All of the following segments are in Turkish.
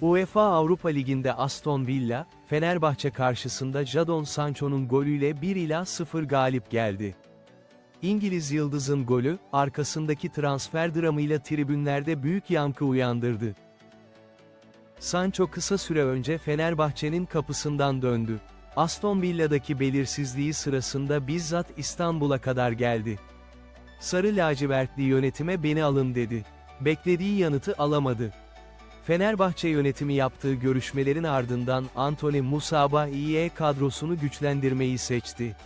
UEFA Avrupa Ligi'nde Aston Villa, Fenerbahçe karşısında Jadon Sancho'nun golüyle 1 ila 0 galip geldi. İngiliz yıldızın golü, arkasındaki transfer dramıyla tribünlerde büyük yankı uyandırdı. Sancho kısa süre önce Fenerbahçe'nin kapısından döndü. Aston Villa'daki belirsizliği sırasında bizzat İstanbul'a kadar geldi. Sarı lacivertli yönetime beni alın dedi. Beklediği yanıtı alamadı. Fenerbahçe yönetimi yaptığı görüşmelerin ardından Anthony Musaba İE kadrosunu güçlendirmeyi seçti.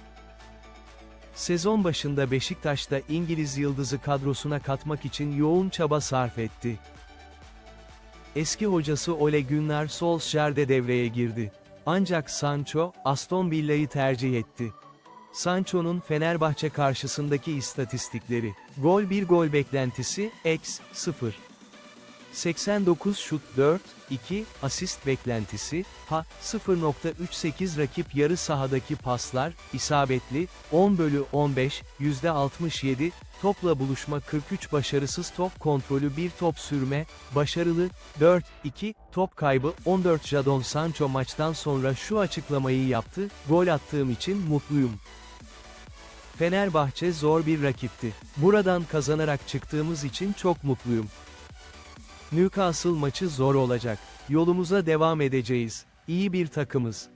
Sezon başında Beşiktaş'ta İngiliz yıldızı kadrosuna katmak için yoğun çaba sarf etti. Eski hocası Ole Gunnar Solskjaer de devreye girdi. Ancak Sancho, Aston Villa'yı tercih etti. Sancho'nun Fenerbahçe karşısındaki istatistikleri. Gol 1 gol beklentisi, x 0. 89 şut 4, 2, asist beklentisi, ha, 0.38 rakip yarı sahadaki paslar, isabetli, 10 bölü 15, %67, topla buluşma 43 başarısız top kontrolü 1 top sürme, başarılı, 4, 2, top kaybı 14 Jadon Sancho maçtan sonra şu açıklamayı yaptı, gol attığım için mutluyum. Fenerbahçe zor bir rakipti. Buradan kazanarak çıktığımız için çok mutluyum. Newcastle maçı zor olacak. Yolumuza devam edeceğiz. İyi bir takımız.